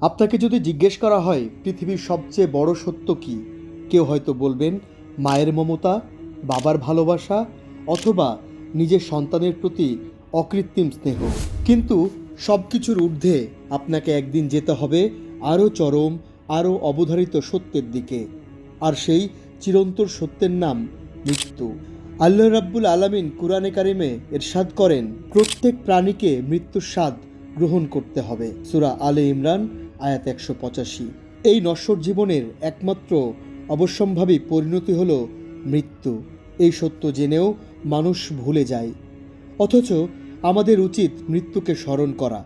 আপনাকে যদি জিজ্ঞেস করা হয়, পৃথিবীর সবচেয়ে বড় সত্য কি? কেউ হয়তো বলবেন, মায়ের মমতা, বাবার ভালোবাসা, অথবা নিজের সন্তানের প্রতি অকৃত্রিম স্নেহ। কিন্তু সব কিছুর ঊর্ধ্বে আপনাকে একদিন যেতে হবে আরও চরম, আরও অবধারিত সত্যের দিকে। আর সেই চিরন্তর সত্যের নাম মৃত্যু। আল্লাহ রাব্বুল আলামিন কুরআনে কারিমে এরশাদ করেন, প্রত্যেক প্রাণীকে মৃত্যুর স্বাদ গ্রহণ করতে হবে। সুরা আলে ইমরান আয়াত একশো পঁচাশি। এই নশ্বর জীবনের একমাত্র অবশ্যম্ভাবী পরিণতি হল মৃত্যু। এই সত্য জেনেও মানুষ ভুলে যায়। অথচ আমাদের উচিত মৃত্যুকে স্মরণ করা,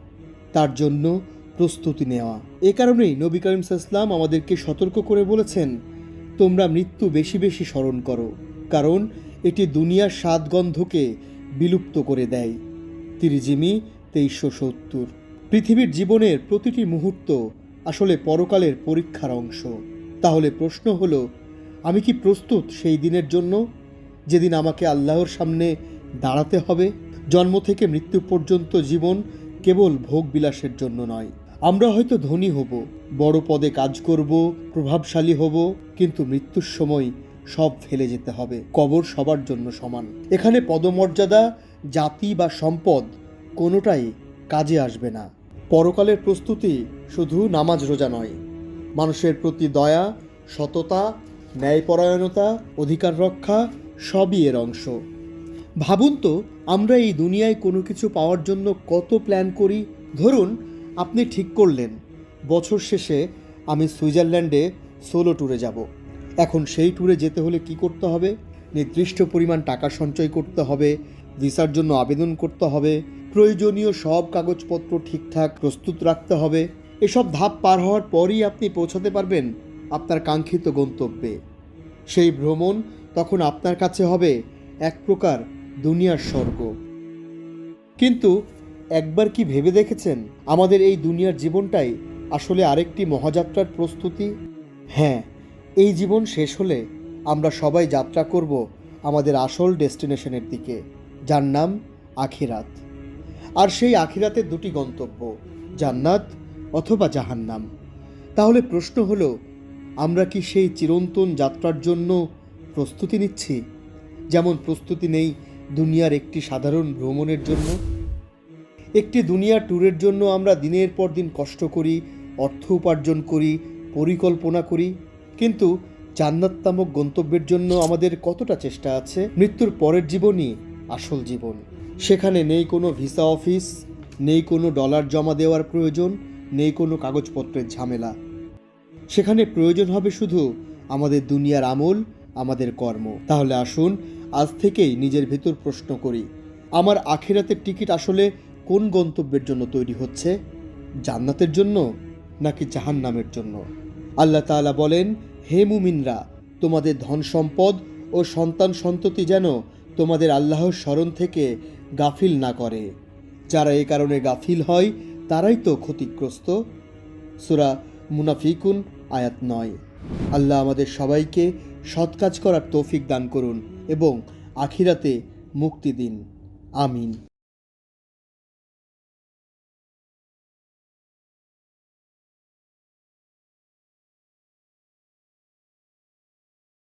তার জন্য প্রস্তুতি নেওয়া। এ কারণেই নবী করিম সাল্লাম আমাদেরকে সতর্ক করে বলেছেন, তোমরা মৃত্যু বেশি বেশি স্মরণ করো, কারণ এটি দুনিয়ার স্বাদ গন্ধকে বিলুপ্ত করে দেয়। তিরিজিমি তেইশশো সত্তর। পৃথিবীর জীবনের প্রতিটি মুহূর্ত আসলে পরকালের পরীক্ষার অংশ। তাহলে প্রশ্ন হলো, আমি কি প্রস্তুত সেই দিনের জন্য, যেদিন আমাকে আল্লাহর সামনে দাঁড়াতে হবে? জন্ম থেকে মৃত্যু পর্যন্ত জীবন কেবল ভোগ বিলাসের জন্য নয়। আমরা হয়তো ধনী হব, বড় পদে কাজ করব, প্রভাবশালী হব, কিন্তু মৃত্যুর সময় সব ফেলে যেতে হবে, কবর সবার জন্য সমান। এখানে পদমর্যাদা, জাতি বা সম্পদ কোনোটাই কাজে আসবে না। পরকালের প্রস্তুতি শুধু নামাজ রোজা নয়। মানুষের প্রতি দয়া, সততা, ন্যায়পরায়ণতা, অধিকার রক্ষা সবই এর অংশ। ভাবুন তো, আমরা এই দুনিয়ায় কোনো কিছু পাওয়ার জন্য কত প্ল্যান করি? ধরুন, আপনি ঠিক করলেন, বছর শেষে আমি সুইজারল্যান্ডে সোলো ট্যুরে যাব। এখন সেই ট্যুরে যেতে হলে কি করতে হবে? নির্দিষ্ট পরিমাণ টাকা সঞ্চয় করতে হবে, ভিসার জন্য আবেদন করতে হবে প্রয়োজনীয় সব কাগজপত্র ঠিকঠাক প্রস্তুত রাখতে হবে। এসব ধাপ পার হওয়ার পরই আপনি পৌঁছাতে পারবেন আপনার কাঙ্ক্ষিত গন্তব্যে। সেই ভ্রমণ তখন আপনার কাছে হবে এক প্রকার দুনিয়ার স্বর্গ। কিন্তু একবার কি ভেবে দেখেছেন আমাদের এই দুনিয়ার জীবনটাই আসলে আরেকটি মহাযাত্রার প্রস্তুতি? হ্যাঁ এই জীবন শেষ হলে আমরা সবাই যাত্রা করব আমাদের আসল ডেস্টিনেশনের দিকে। যার নাম আখিরাত। আর সেই আখিরাতের দুটি গন্তব্য, জান্নাত অথবা জাহান্নাম। তাহলে প্রশ্ন হলো, আমরা কি সেই চিরন্তন যাত্রার জন্য প্রস্তুতি নিচ্ছি? যেমন প্রস্তুতি নেই দুনিয়ার একটি সাধারণ ভ্রমণের জন্য। একটি দুনিয়ার ট্যুরের জন্য আমরা দিনের পর দিন কষ্ট করি, অর্থ উপার্জন করি, পরিকল্পনা করি। কিন্তু জান্নাত নামক গন্তব্যের জন্য আমাদের কতটা চেষ্টা আছে? মৃত্যুর পরের জীবনই আসল জীবন। সেখানে নেই কোনো ভিসা অফিস, নেই কোনো ডলার জমা দেওয়ার প্রয়োজন, নেই কোনো কাগজপত্রের ঝামেলা। সেখানে প্রয়োজন হবে শুধু আমাদের দুনিয়ার আমল, আমাদের কর্ম। তাহলে আসুন, আজ থেকেই নিজের ভেতর প্রশ্ন করি, আমার আখিরাতের টিকিট আসলে কোন গন্তব্যের জন্য তৈরি হচ্ছে? জান্নাতের জন্য নাকি জাহান্নামের জন্য? আল্লাহ তাআলা বলেন, হে মুমিনরা, তোমাদের ধন সম্পদ ও সন্তান সন্ততি যেন তোমাদের আল্লাহর স্মরণ থেকে গাফিল না করে। যারা এ কারণে গাফিল হয়, তারাই তো ক্ষতিগ্রস্ত। সুরা মুনাফিকুন, আয়াত নয়। আল্লাহ আমাদের সবাইকে সৎ কাজ করার তৌফিক দান করুন এবং আখিরাতে মুক্তি দিন। আমিন।